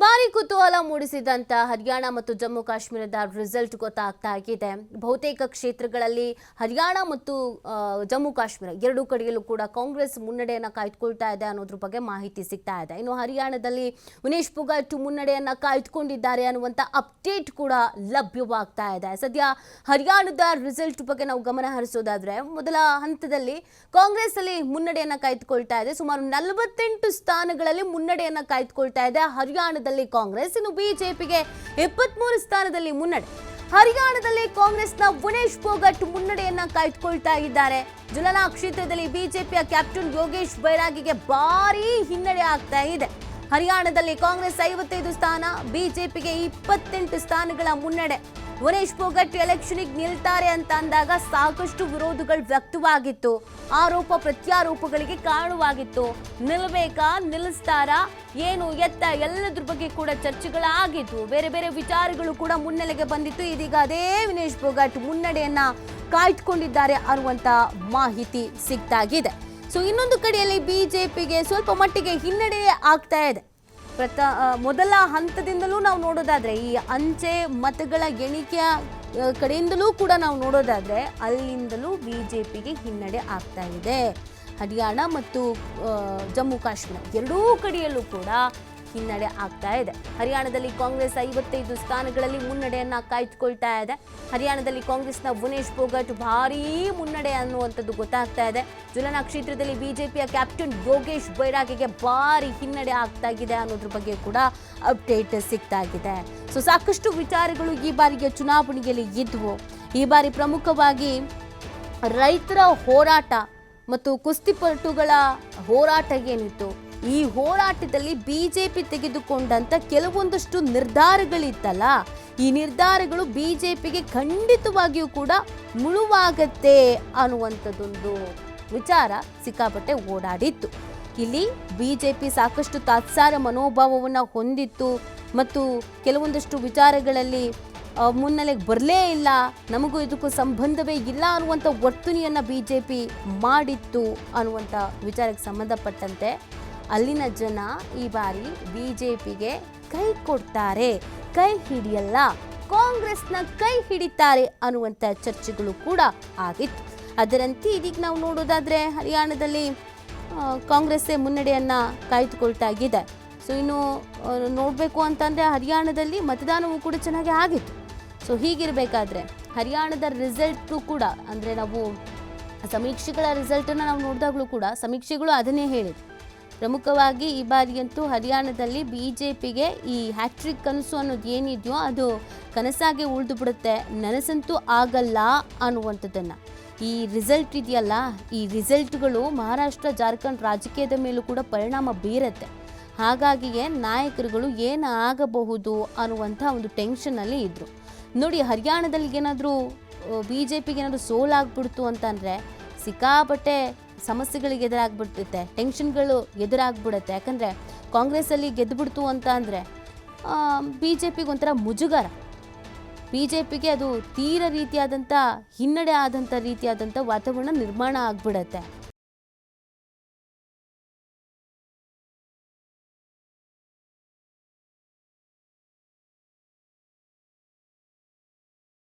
ಭಾರಿ ಕುತೂಹಲ ಮೂಡಿಸಿದಂತ ಹರಿಯಾಣ ಮತ್ತು ಜಮ್ಮು ಕಾಶ್ಮೀರದ ರಿಸಲ್ಟ್ ಗೊತ್ತಾಗ್ತಾ ಆಗಿದೆ. ಬಹುತೇಕ ಕ್ಷೇತ್ರಗಳಲ್ಲಿ ಹರಿಯಾಣ ಮತ್ತು ಜಮ್ಮು ಕಾಶ್ಮೀರ ಎರಡೂ ಕಡೆಯಲ್ಲೂ ಕೂಡ ಕಾಂಗ್ರೆಸ್ ಮುನ್ನಡೆಯನ್ನ ಕಾಯ್ದುಕೊಳ್ತಾ ಇದೆ ಅನ್ನೋದ್ರ ಬಗ್ಗೆ ಮಾಹಿತಿ ಸಿಗ್ತಾ ಇದೆ. ಇನ್ನು ಹರಿಯಾಣದಲ್ಲಿ ವಿನೇಶ್ ಪುಗಾಟ್ ಮುನ್ನಡೆಯನ್ನ ಕಾಯ್ದುಕೊಂಡಿದ್ದಾರೆ ಅನ್ನುವಂತ ಅಪ್ಡೇಟ್ ಕೂಡ ಲಭ್ಯವಾಗ್ತಾ ಇದೆ. ಸದ್ಯ ಹರಿಯಾಣದ ರಿಸಲ್ಟ್ ಬಗ್ಗೆ ನಾವು ಗಮನ ಹರಿಸೋದಾದ್ರೆ, ಮೊದಲ ಹಂತದಲ್ಲಿ ಕಾಂಗ್ರೆಸ್ ಅಲ್ಲಿ ಮುನ್ನಡೆಯನ್ನ ಕಾಯ್ದುಕೊಳ್ತಾ ಇದೆ. ಸುಮಾರು ನಲವತ್ತೆಂಟು ಸ್ಥಾನಗಳಲ್ಲಿ ಮುನ್ನಡೆಯನ್ನ ಕಾಯ್ದುಕೊಳ್ತಾ ಇದೆ ಹರಿಯಾಣದಲ್ಲಿ ಕಾಂಗ್ರೆಸ್, ಇನ್ನು ಬಿಜೆಪಿಗೆ ಇಪ್ಪತ್ಮೂರು ಸ್ಥಾನದಲ್ಲಿ ಮುನ್ನಡೆ. ಹರಿಯಾಣದಲ್ಲಿ ಕಾಂಗ್ರೆಸ್ನ ವಿನೇಶ್ ಫೋಗಟ್ ಮುನ್ನಡೆಯನ್ನ ಕಾಯ್ದುಕೊಳ್ತಾ ಇದ್ದಾರೆ. ಜುಲನಾ ಕ್ಷೇತ್ರದಲ್ಲಿ ಬಿಜೆಪಿಯ ಕ್ಯಾಪ್ಟನ್ ಯೋಗೇಶ್ ಬೈರಾಗಿಗೆ ಭಾರೀ ಹಿನ್ನಡೆ ಆಗ್ತಾ ಇದೆ. ಹರಿಯಾಣದಲ್ಲಿ ಕಾಂಗ್ರೆಸ್ ಐವತ್ತೈದು ಸ್ಥಾನ, ಬಿಜೆಪಿಗೆ ಇಪ್ಪತ್ತೆಂಟು ಸ್ಥಾನಗಳ ಮುನ್ನಡೆ. ವಿನೇಶ್ ಫೋಗಟ್ ಎಲೆಕ್ಷನ್ಗೆ ನಿಲ್ತಾರೆ ಅಂತ ಅಂದಾಗ ಸಾಕಷ್ಟು ವಿರೋಧಗಳು ವ್ಯಕ್ತವಾಗಿತ್ತು. ಆರೋಪ ಪ್ರತ್ಯಾರೋಪಗಳಿಗೆ ಕಾರಣವಾಗಿತ್ತು. ನಿಲ್ಬೇಕಾ, ನಿಲ್ಲಿಸ್ತಾರಾ, ಏನು ಎತ್ತ ಎಲ್ಲದ್ರ ಬಗ್ಗೆ ಕೂಡ ಚರ್ಚೆಗಳಾಗಿತ್ತು ಬೇರೆ ಬೇರೆ ವಿಚಾರಗಳು ಕೂಡ ಮುನ್ನೆಲೆಗೆ ಬಂದಿತ್ತು. ಇದೀಗ ಅದೇ ವಿನೇಶ್ ಫೋಗಟ್ ಮುನ್ನಡೆಯನ್ನ ಕಾಯ್ದುಕೊಂಡಿದ್ದಾರೆ ಅನ್ನುವಂತ ಮಾಹಿತಿ ಸಿಗ್ತಾಗಿದೆ. ಸೊ ಇನ್ನೊಂದು ಕಡೆಯಲ್ಲಿ ಬಿಜೆಪಿಗೆ ಸ್ವಲ್ಪ ಮಟ್ಟಿಗೆ ಹಿನ್ನಡೆಯೇ ಆಗ್ತಾ ಇದೆ. ಪ್ರತ ಮೊದಲ ಹಂತದಿಂದಲೂ ನಾವು ನೋಡೋದಾದರೆ ಈ ಅಂಚೆ ಮತಗಳ ಎಣಿಕೆಯ ಕಡೆಯಿಂದಲೂ ಕೂಡ ನಾವು ನೋಡೋದಾದರೆ ಅಲ್ಲಿಂದಲೂ ಬಿ ಜೆ ಪಿಗೆ ಹಿನ್ನಡೆ ಆಗ್ತಾ ಇದೆ. ಹರಿಯಾಣ ಮತ್ತು ಜಮ್ಮು ಕಾಶ್ಮೀರ ಎರಡೂ ಕಡೆಯಲ್ಲೂ ಕೂಡ ಹಿನ್ನಡೆ ಆಗ್ತಾ ಇದೆ. ಹರಿಯಾಣದಲ್ಲಿ ಕಾಂಗ್ರೆಸ್ ಐವತ್ತೈದು ಸ್ಥಾನಗಳಲ್ಲಿ ಮುನ್ನಡೆಯನ್ನ ಕಾಯ್ದುಕೊಳ್ತಾ ಇದೆ. ಹರಿಯಾಣದಲ್ಲಿ ಕಾಂಗ್ರೆಸ್ನ ವಿನೇಶ್ ಫೋಗಟ್ ಭಾರೀ ಮುನ್ನಡೆ ಅನ್ನುವಂಥದ್ದು ಗೊತ್ತಾಗ್ತಾ ಇದೆ. ಜುಲನಾ ಕ್ಷೇತ್ರದಲ್ಲಿ ಬಿಜೆಪಿಯ ಕ್ಯಾಪ್ಟನ್ ಯೋಗೇಶ್ ಬೈರಾಗಿಗೆ ಭಾರಿ ಹಿನ್ನಡೆ ಆಗ್ತಾ ಇದೆ ಅನ್ನೋದ್ರ ಬಗ್ಗೆ ಕೂಡ ಅಪ್ಡೇಟ್ ಸಿಗ್ತಾ ಇದೆ. ಸೊ, ಸಾಕಷ್ಟು ವಿಚಾರಗಳು ಈ ಬಾರಿಗೆ ಚುನಾವಣೆಯಲ್ಲಿ ಇದ್ವು. ಈ ಬಾರಿ ಪ್ರಮುಖವಾಗಿ ರೈತರ ಹೋರಾಟ ಮತ್ತು ಕುಸ್ತಿಪಟುಗಳ ಹೋರಾಟ ಏನಿತ್ತು? ಈ ಹೋರಾಟದಲ್ಲಿ ಬಿಜೆಪಿ ತೆಗೆದುಕೊಂಡಂತ ಕೆಲವೊಂದಷ್ಟು ನಿರ್ಧಾರಗಳಿತ್ತಲ್ಲ, ಈ ನಿರ್ಧಾರಗಳು ಬಿಜೆಪಿಗೆ ಖಂಡಿತವಾಗಿಯೂ ಕೂಡ ಮುಳುವಾಗತ್ತೆ ಅನ್ನುವಂಥದ್ದೊಂದು ವಿಚಾರ ಸಿಕ್ಕಾಪಟ್ಟೆ ಓಡಾಡಿತ್ತು. ಇಲ್ಲಿ ಬಿಜೆಪಿ ಸಾಕಷ್ಟು ತಾತ್ಸಾರ ಮನೋಭಾವವನ್ನು ಹೊಂದಿತ್ತು ಮತ್ತು ಕೆಲವೊಂದಷ್ಟು ವಿಚಾರಗಳಲ್ಲಿ ಮುನ್ನೆಲೆಗೆ ಬರಲೇ ಇಲ್ಲ, ನಮಗೂ ಇದಕ್ಕೂ ಸಂಬಂಧವೇ ಇಲ್ಲ ಅನ್ನುವಂಥ ವರ್ತನೆಯನ್ನ ಬಿಜೆಪಿ ಮಾಡಿತ್ತು ಅನ್ನುವಂಥ ವಿಚಾರಕ್ಕೆ ಸಂಬಂಧಪಟ್ಟಂತೆ ಅಲ್ಲಿನ ಜನ ಈ ಬಾರಿ ಬಿಜೆಪಿಗೆ ಕೈ ಕೊಡ್ತಾರೆ, ಕೈ ಹಿಡಿಯಲ್ಲ. ಕಾಂಗ್ರೆಸ್ನ ಕೈ ಹಿಡಿತಾರೆ ಅನ್ನುವಂಥ ಚರ್ಚೆಗಳು ಕೂಡ ಆಗಿತ್ತು. ಅದರಂತೆ ಇದೀಗ ನಾವು ನೋಡೋದಾದರೆ ಹರಿಯಾಣದಲ್ಲಿ ಕಾಂಗ್ರೆಸ್ಸೇ ಮುನ್ನಡೆಯನ್ನು ಕಾಯ್ದುಕೊಳ್ತಾ ಇದೆ. ಸೊ, ಇನ್ನು ನೋಡಬೇಕು ಅಂತಂದರೆ ಹರಿಯಾಣದಲ್ಲಿ ಮತದಾನವೂ ಕೂಡ ಚೆನ್ನಾಗಿ ಆಗಿತ್ತು. ಸೊ, ಹೀಗಿರಬೇಕಾದ್ರೆ ಹರಿಯಾಣದ ರಿಸಲ್ಟು ಕೂಡ ಅಂದರೆ ನಾವು ಸಮೀಕ್ಷೆಗಳ ರಿಸಲ್ಟನ್ನು ನಾವು ನೋಡಿದಾಗಲೂ ಕೂಡ ಸಮೀಕ್ಷೆಗಳು ಅದನ್ನೇ ಹೇಳಿದೆ ಪ್ರಮುಖವಾಗಿ ಈ ಬಾರಿಯಂತೂ ಹರಿಯಾಣದಲ್ಲಿ ಬಿ ಜೆ ಪಿಗೆ ಈ ಹ್ಯಾಟ್ರಿಕ್ ಕನಸು ಅನ್ನೋದು ಏನಿದೆಯೋ ಅದು ಕನಸಾಗೆ ಉಳಿದು ಬಿಡುತ್ತೆ ನನಸಂತೂ ಆಗಲ್ಲ ಅನ್ನುವಂಥದ್ದನ್ನು. ಈ ರಿಸಲ್ಟ್ ಇದೆಯಲ್ಲ, ಈ ರಿಸಲ್ಟ್ಗಳು ಮಹಾರಾಷ್ಟ್ರ, ಜಾರ್ಖಂಡ್ ರಾಜಕೀಯದ ಮೇಲೂ ಕೂಡ ಪರಿಣಾಮ ಬೀರತ್ತೆ. ಹಾಗಾಗಿಯೇ ನಾಯಕರುಗಳು ಏನಾಗಬಹುದು ಅನ್ನುವಂಥ ಒಂದು ಟೆನ್ಷನ್ನಲ್ಲಿ ಇದ್ದರು ನೋಡಿ, ಹರಿಯಾಣದಲ್ಲಿ ಏನಾದರೂ ಬಿ ಜೆ ಪಿಗೆ ಏನಾದರೂ ಸೋಲಾಗ್ಬಿಡ್ತು ಅಂತಂದರೆ ಸಿಕ್ಕಾಪಟ್ಟೆ ಸಮಸ್ಯೆಗಳಿಗೆ ಎದುರಾಗ್ಬಿಡ್ತೈತೆ ಟೆನ್ಷನ್ಗಳು ಎದುರಾಗ್ಬಿಡುತ್ತೆ. ಯಾಕಂದರೆ ಕಾಂಗ್ರೆಸ್ಸಲ್ಲಿ ಗೆದ್ದುಬಿಡ್ತು ಅಂತ ಅಂದರೆ ಬಿ ಜೆ ಪಿಗೆ ಒಂಥರ ಮುಜುಗರ. ಬಿ ಜೆ ಪಿಗೆ ಅದು ತೀರ ರೀತಿಯಾದಂಥ ಹಿನ್ನಡೆ ಆದಂಥ ರೀತಿಯಾದಂಥ ವಾತಾವರಣ ನಿರ್ಮಾಣ ಆಗ್ಬಿಡತ್ತೆ.